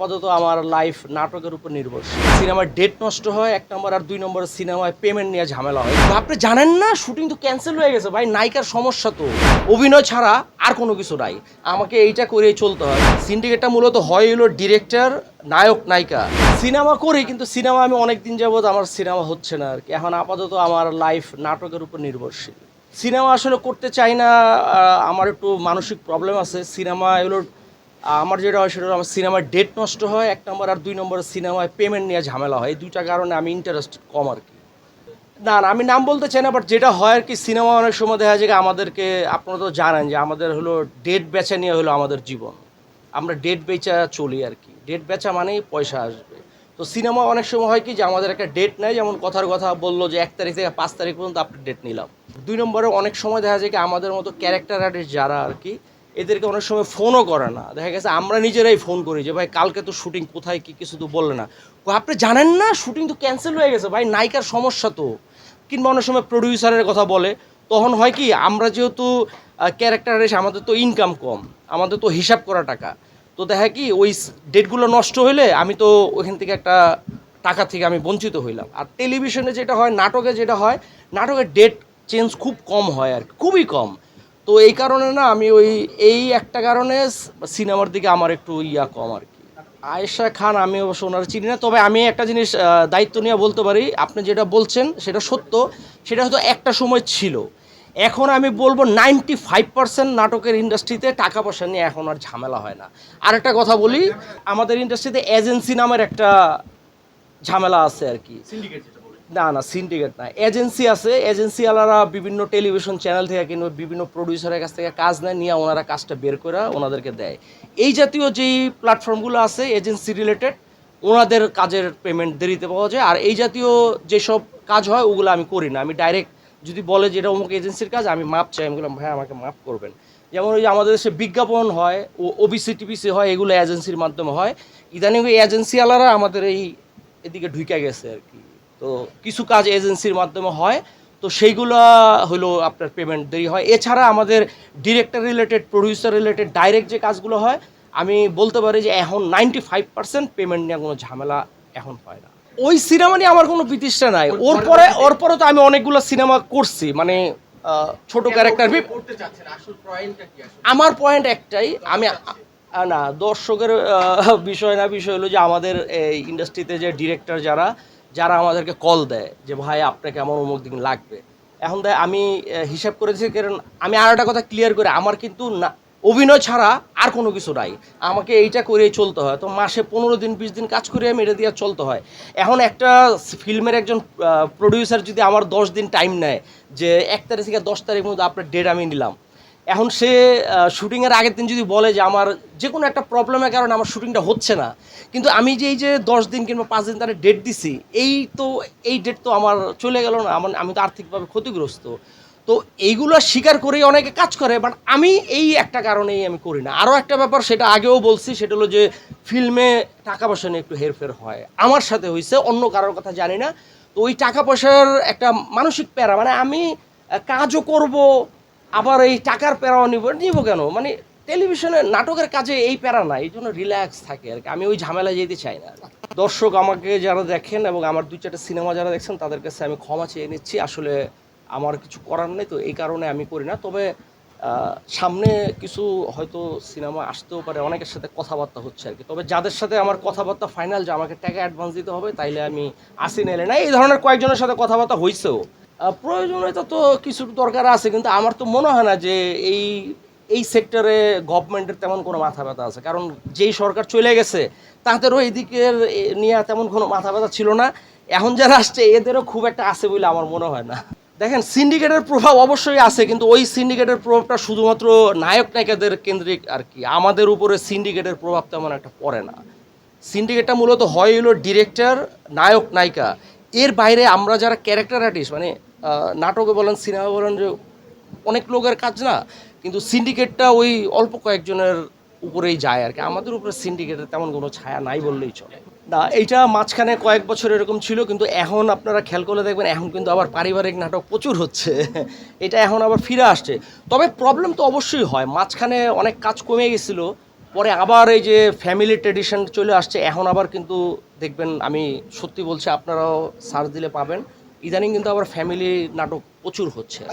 আপাতত আমার লাইফ নাটকের উপর নির্ভরশীল। সিনেমার ডেট নষ্ট হয়, এক নম্বর আর দুই নম্বর সিনেমায় পেমেন্ট নিয়ে ঝামেলা হয়। আপনি জানেন না শুটিং তো ক্যান্সেল হয়ে গেছে ভাই, নায়িকার সমস্যা তো। অভিনয় ছাড়া আর কোনো কিছু নাই। আমাকে এইটা করেই চলতে হয়। সিন্ডিকেটটা মূলত হয় হলো ডিরেক্টর নায়ক, নায়িকা। সিনেমা করি, কিন্তু সিনেমা আমি অনেক দিন যাবত আমার সিনেমা হচ্ছে না আর কি। এখন আপাতত আমার লাইফ নাটকের উপর নির্ভরশীল। সিনেমা আসলে করতে চাই না আমার একটু মানসিক প্রবলেম আছে। সিনেমা এগুলোর আমার যেটা হয় সেটা আমার সিনেমার ডেট নষ্ট হয়, এক নম্বর আর দুই নম্বর সিনেমায় পেমেন্ট নিয়ে ঝামেলা হয়। এই দুইটা কারণে আমি ইন্টারেস্ট কম আর কি। না না, আমি নাম বলতে চাই না বাট যেটা হয় আর কি সিনেমা অনেক সময় দেখা যায় আমাদেরকে, আপনারা তো জানেন যে আমাদের হলো ডেট বেচা নিয়ে হলো আমাদের জীবন। আমরা ডেট বেচা চলি আর কি। ডেট বেচা মানেই পয়সা আসবে। তো সিনেমা অনেক সময় হয় কি যে আমাদের একটা ডেট নেয় যেমন কথার কথা বলল যে এক তারিখ থেকে পাঁচ তারিখ পর্যন্ত আপনি ডেট নিলাম। দুই নম্বরে অনেক সময় দেখা যায় কি আমাদের মতো ক্যারেক্টার আর্টিস্ট যারা আর কি এদেরকে অনেক সময় ফোনও করে না। দেখা গেছে আমরা নিজেরাই ফোন করি যে, ভাই, কালকে তো শুটিং, কোথায়, কি, কিছু তো বললে না। আপনি জানেন না? শুটিং তো ক্যান্সেল হয়ে গেছে। ভাই, নায়িকার সমস্যা তো। কিংবা অনেক সময় প্রডিউসারের কথা বলে। তখন হয় কি, আমরা যেহেতু ক্যারেক্টার এসে আমাদের তো ইনকাম কম, আমাদের তো হিসাব করা টাকা। তো দেখা কি, ওই ডেটগুলো নষ্ট হইলে আমি তো ওইখান থেকে একটা টাকা থেকে আমি বঞ্চিত হইলাম। আর টেলিভিশনে যেটা হয়, নাটকে যেটা হয়, নাটকের ডেট চেঞ্জ খুব কম হয় আর খুবই কম। তো এই কারণে না আমি ওই, এই একটা কারণে সিনেমার দিকে আমার একটু ইয়া কম আর কি। আয়েশা খান আমি অবশ্য ওনার চিনি না, তবে আমি একটা জিনিস দায়িত্ব নিয়ে বলতে পারি, আপনি যেটা বলছেন সেটা সত্য, সেটা হয়তো একটা সময় ছিল। এখন আমি বলব নাইনটি ফাইভ পার্সেন্ট নাটকের ইন্ডাস্ট্রিতে টাকা পয়সা নিয়ে এখন আর ঝামেলা হয় না। আরেকটা কথা বলি, আমাদের ইন্ডাস্ট্রিতে এজেন্সি নামের একটা ঝামেলা আছে আর কি। না না সিন্ডিকেট না। এজেন্সি আছে এজেন্সি আলারা বিভিন্ন টেলিভিশন চ্যানেল থেকে কিংবা বিভিন্ন প্রডিউসারের কাছ থেকে কাজ নেয়, নিয়ে ওনারা কাজটা বের করে ওনাদেরকে দেয়। এই জাতীয় যেই প্ল্যাটফর্মগুলো আছে এজেন্সি রিলেটেড ওনাদের কাজের পেমেন্ট দেরিতে পাওয়া যায়। আর এই জাতীয় যেসব কাজ হয়, ওগুলো আমি করি না। আমি ডাইরেক্ট যদি বলে যে এটা অমুক এজেন্সির কাজ, আমি মাপ চাই। আমি বললাম, ভাই, আমাকে মাফ করবেন। যেমন ওই আমাদের দেশে বিজ্ঞাপন হয়, ও ওবিসি টিবিসি হয়, এগুলো এজেন্সির মাধ্যমে হয়। ইদানিং ওই এজেন্সিওয়ালারা আমাদের এই এদিকে ঢুকে গেছে আর কি। তো কিছু কাজ এজেন্সির মাধ্যমে হয়। তো সেইগুলো হলো আপনার পেমেন্ট দেরি হয়। এছাড়া আমাদের director related producer related direct যে কাজগুলো হয় আমি বলতে পারি যে এখন নাইনটি ফাইভ পার্সেন্ট পেমেন্ট নিয়ে কোনো ঝামেলা এখন হয় না। ওই সিনেমা নিয়ে আমার কোনো প্রতিষ্ঠা নাই। ওর পরে ওর পরে তো আমি অনেকগুলো সিনেমা করছি। মানে ছোট ক্যারেক্টার আমার পয়েন্ট একটাই আমি না দর্শকের বিষয় না বিষয় হলো যে আমাদের এই ইন্ডাস্ট্রিতে যে ডিরেক্টর যারা যারা আমাদেরকে কল দেয় যে, ভাই আপনাকে আমার অমুক দিন লাগবে? এখন দেয় আমি হিসাব করেছি, কারণ আমি আর একটা কথা ক্লিয়ার করে, আমার কিন্তু না, অভিনয় ছাড়া আর কোনো কিছু নাই। আমাকে এইটা করেই চলতে হয়। তো মাসে পনেরো দিন, বিশ দিন কাজ করে আমি এটা দিয়ে চলতে হয়। এখন একটা ফিল্মের একজন প্রডিউসার যদি আমার দশ দিন টাইম নেয়, যে এক তারিখ থেকে দশ তারিখ মধ্যে আপনার ডেট আমি নিলাম এখন সে শুটিংয়ের আগের দিন যদি বলে যে আমার যে কোনো একটা প্রবলেমের কারণে আমার শুটিংটা হচ্ছে না, কিন্তু আমি যে এই যে দশ দিন কিংবা পাঁচ দিন তারা ডেট দিছি, এই তো, এই ডেট তো আমার চলে গেল না, আমার, আমি তো আর্থিকভাবে ক্ষতিগ্রস্ত। তো এইগুলো স্বীকার করেই অনেকে কাজ করে বাট আমি এই একটা কারণেই আমি করি না। আরও একটা ব্যাপার সেটা আগেও বলছি, সেটা হলো যে ফিল্মে টাকা পয়সা নিয়ে একটু হেরফের হয়। আমার সাথে হয়েছে অন্য কারোর কথা জানি না। তো ওই টাকা পয়সার একটা মানসিক প্যারা মানে আমি কাজও করব আবার এই টাকার প্যারাও নিব নিব কেন? মানে টেলিভিশনে নাটকের কাজে এই প্যারা না এই জন্য রিল্যাক্স থাকে আর কি। আমি ওই ঝামেলা যেতে চাই না। দর্শক আমাকে যারা দেখেন এবং আমার দুই চারটা সিনেমা যারা দেখছেন, তাদের কাছে আমি ক্ষমা চেয়ে নিচ্ছি। আসলে আমার কিছু করার নেই, তো এই কারণে আমি করি না। তবে সামনে কিছু হয়তো সিনেমা আসতেও পারে, অনেকের সাথে কথাবার্তা হচ্ছে আর কি। তবে যাদের সাথে আমার কথাবার্তা ফাইনাল যে আমাকে টাকা অ্যাডভান্স দিতে হবে, তাইলে আমি আসি নেলে না এই ধরনের কয়েকজনের সাথে কথাবার্তা হয়েছেও প্রয়োজনীয়তা তো কিছু দরকার আছে, কিন্তু আমার তো মনে হয় না যে এই এই সেক্টরে গভর্নমেন্টের তেমন কোনো মাথা ব্যথা আছে। কারণ যেই সরকার চলে গেছে, তাদেরও এদিকের নিয়ে তেমন কোনো মাথা ব্যথা ছিল না। এখন যারা আসছে, এদেরও খুব একটা আছে বলে আমার মনে হয় না। দেখেন সিন্ডিকেটের প্রভাব অবশ্যই আছে, কিন্তু ওই সিন্ডিকেটের প্রভাবটা শুধুমাত্র নায়ক নায়িকাদের কেন্দ্রিক আর কি। আমাদের উপরে সিন্ডিকেটের প্রভাব তেমন একটা পড়ে না। সিন্ডিকেটটা মূলত হয় হলো ডিরেক্টর নায়ক, নায়িকা। এর বাইরে আমরা যারা ক্যারেক্টার আর্টিস্ট মানে নাটকে বলেন সিনেমা বলেন যে অনেক লোকের কাজ না, কিন্তু সিন্ডিকেটটা ওই অল্প কয়েকজনের উপরেই যায় আর কি। আমাদের উপরে সিন্ডিকেটের তেমন কোনো ছায়া নাই বললেই চলে। না, এইটা মাঝখানে কয়েক বছর এরকম ছিল, কিন্তু এখন আপনারা খেয়াল করলে দেখবেন এখন কিন্তু আবার পারিবারিক নাটক প্রচুর হচ্ছে। এটা এখন আবার ফিরে আসছে। তবে প্রবলেম তো অবশ্যই হয়। মাঝখানে অনেক কাজ কমে গেছিল, পরে আবার এই যে ফ্যামিলি ট্রেডিশন চলে আসছে, এখন আবার কিন্তু দেখবেন আমি সত্যি বলছি, আপনারাও সার্চ দিলে পাবেন। ইদানিং কিন্তু আবার ফ্যামিলি নাটক প্রচুর হচ্ছে।